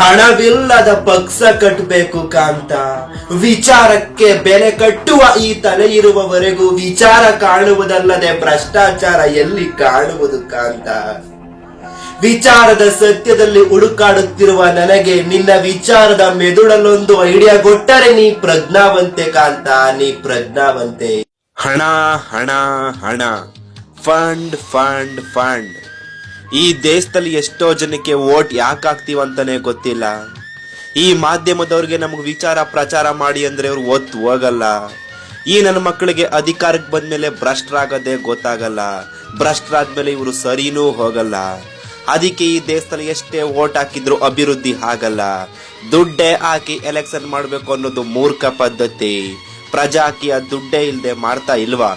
ಹಣವಿಲ್ಲದ ಪಕ್ಷ ಕಟ್ಟಬೇಕು ಕಾಂತ. ವಿಚಾರಕ್ಕೆ ಬೆಲೆ ಕಟ್ಟುವ ಈ ತಲೆ ಇರುವವರೆಗೂ ವಿಚಾರ ಕಾಣುವುದಲ್ಲದೆ ಭ್ರಷ್ಟಾಚಾರ ಎಲ್ಲಿ ಕಾಣುವುದು ಕಾಂತ? ವಿಚಾರದ ಸತ್ಯದಲ್ಲಿ ಹುಡುಕಾಡುತ್ತಿರುವ ನನಗೆ ನಿನ್ನ ವಿಚಾರದ ಮೆದುಳಲ್ಲೊಂದು ಐಡಿಯಾ ಕೊಟ್ಟರೆ ನೀ ಪ್ರಜ್ಞಾವಂತೆ ಕಾಂತ, ನೀ ಪ್ರಜ್ಞಾವಂತೆ. ಹಣ ಹಣ ಹಣ. Fund fund fund. ಈ ದೇಶದಲ್ಲಿ ಎಷ್ಟೋ ಜನಕ್ಕೆ ಓಟ್ ಯಾಕೆ ಹಾಕ್ತೀವಂತಾನೆ ಗೊತ್ತಿಲ್ಲ. ಈ ಮಾಧ್ಯಮದವ್ರಿಗೆ ನಮ್ಗೆ ವಿಚಾರ ಪ್ರಚಾರ ಮಾಡಿ ಅಂದ್ರೆ ಅವ್ರು ಒತ್ತು ಹೋಗಲ್ಲ. ಈ ನನ್ನ ಮಕ್ಕಳಿಗೆ ಅಧಿಕಾರಕ್ಕೆ ಬಂದ್ಮೇಲೆ ಭ್ರಷ್ಟರಾಗದೆ ಗೊತ್ತಾಗಲ್ಲ. ಭ್ರಷ್ಟರಾದ್ಮೇಲೆ ಇವರು ಸರಿನೂ ಹೋಗಲ್ಲ. ಅದಕ್ಕೆ ಈ ದೇಶದಲ್ಲಿ ಎಷ್ಟೇ ಓಟ್ ಹಾಕಿದ್ರು ಅಭಿವೃದ್ಧಿ ಆಗಲ್ಲ. ದುಡ್ಡೇ ಹಾಕಿ ಎಲೆಕ್ಷನ್ ಮಾಡಬೇಕು ಅನ್ನೋದು ಮೂರ್ಖ ಪದ್ಧತಿ. ಪ್ರಜಾಕಿಯ ದುಡ್ಡೇ ಇಲ್ಲದೆ ಮಾಡ್ತಾ ಇಲ್ವಾ?